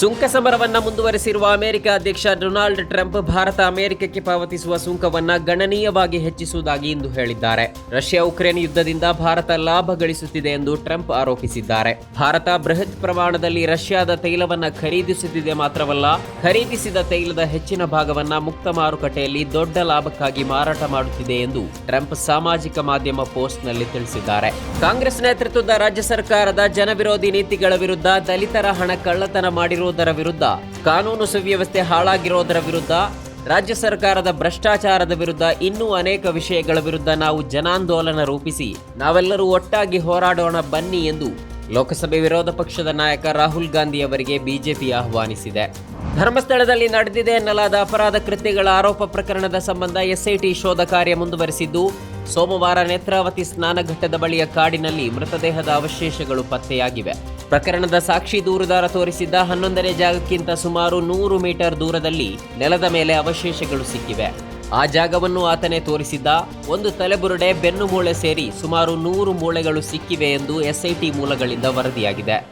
ಸುಂಕ ಸಮರವನ್ನ ಮುಂದುವರೆಸಿರುವ ಅಮೆರಿಕ ಅಧ್ಯಕ್ಷ ಡೊನಾಲ್ಡ್ ಟ್ರಂಪ್ ಭಾರತ ಅಮೆರಿಕಕ್ಕೆ ಪಾವತಿಸುವ ಸುಂಕವನ್ನ ಗಣನೀಯವಾಗಿ ಹೆಚ್ಚಿಸುವುದಾಗಿ ಇಂದು ಹೇಳಿದ್ದಾರೆ. ರಷ್ಯಾ ಉಕ್ರೇನ್ ಯುದ್ಧದಿಂದ ಭಾರತ ಲಾಭ ಗಳಿಸುತ್ತಿದೆ ಎಂದು ಟ್ರಂಪ್ ಆರೋಪಿಸಿದ್ದಾರೆ. ಭಾರತ ಬೃಹತ್ ಪ್ರಮಾಣದಲ್ಲಿ ರಷ್ಯಾದ ತೈಲವನ್ನ ಖರೀದಿಸುತ್ತಿದೆ ಮಾತ್ರವಲ್ಲ, ಖರೀದಿಸಿದ ತೈಲದ ಹೆಚ್ಚಿನ ಭಾಗವನ್ನ ಮುಕ್ತ ಮಾರುಕಟ್ಟೆಯಲ್ಲಿ ದೊಡ್ಡ ಲಾಭಕ್ಕಾಗಿ ಮಾರಾಟ ಮಾಡುತ್ತಿದೆ ಎಂದು ಟ್ರಂಪ್ ಸಾಮಾಜಿಕ ಮಾಧ್ಯಮ ಪೋಸ್ಟ್ನಲ್ಲಿ ತಿಳಿಸಿದ್ದಾರೆ. ಕಾಂಗ್ರೆಸ್ ನೇತೃತ್ವದ ರಾಜ್ಯ ಸರ್ಕಾರದ ಜನವಿರೋಧಿ ನೀತಿಗಳ ವಿರುದ್ಧ ದಲಿತರ ಹಣ ಕಳ್ಳತನ ಮಾಡಿರುವುದರ ವಿರುದ್ಧ, ಕಾನೂನು ಸುವ್ಯವಸ್ಥೆ ಹಾಳಾಗಿರೋದರ ವಿರುದ್ಧ, ರಾಜ್ಯ ಸರ್ಕಾರದ ಭ್ರಷ್ಟಾಚಾರದ ವಿರುದ್ಧ ಇನ್ನೂ ಅನೇಕ ವಿಷಯಗಳ ವಿರುದ್ಧ ನಾವು ಜನಾಂದೋಲನ ರೂಪಿಸಿ, ನಾವೆಲ್ಲರೂ ಒಟ್ಟಾಗಿ ಹೋರಾಡೋಣ ಬನ್ನಿ ಎಂದು ಲೋಕಸಭೆ ವಿರೋಧ ಪಕ್ಷದ ನಾಯಕ ರಾಹುಲ್ ಗಾಂಧಿ ಅವರಿಗೆ ಬಿಜೆಪಿ ಆಹ್ವಾನಿಸಿದೆ. ಧರ್ಮಸ್ಥಳದಲ್ಲಿ ನಡೆದಿದೆ ಎನ್ನಲಾದ ಅಪರಾಧ ಕೃತ್ಯಗಳ ಆರೋಪ ಪ್ರಕರಣದ ಸಂಬಂಧ ಎಸ್ಐಟಿ ಶೋಧ ಕಾರ್ಯ ಮುಂದುವರೆಸಿದ್ದು, ಸೋಮವಾರ ನೇತ್ರಾವತಿ ಸ್ನಾನಘಟ್ಟದ ಬಳಿಯ ಕಾಡಿನಲ್ಲಿ ಮೃತದೇಹದ ಅವಶೇಷಗಳು ಪತ್ತೆಯಾಗಿವೆ. ಪ್ರಕರಣದ ಸಾಕ್ಷಿ ದೂರುದಾರ ತೋರಿಸಿದ್ದ ಹನ್ನೊಂದನೇ ಜಾಗಕ್ಕಿಂತ ಸುಮಾರು ನೂರು ಮೀಟರ್ ದೂರದಲ್ಲಿ ನೆಲದ ಮೇಲೆ ಅವಶೇಷಗಳು ಸಿಕ್ಕಿವೆ. ಆ ಜಾಗವನ್ನು ಆತನೇ ತೋರಿಸಿದ್ದ. ಒಂದು ತಲೆಬುರುಡೆ ಬೆನ್ನು ಮೂಳೆ ಸೇರಿ ಸುಮಾರು ನೂರು ಮೂಳೆಗಳು ಸಿಕ್ಕಿವೆ ಎಂದು ಎಸ್ಐಟಿ ಮೂಲಗಳಿಂದ ವರದಿಯಾಗಿದೆ.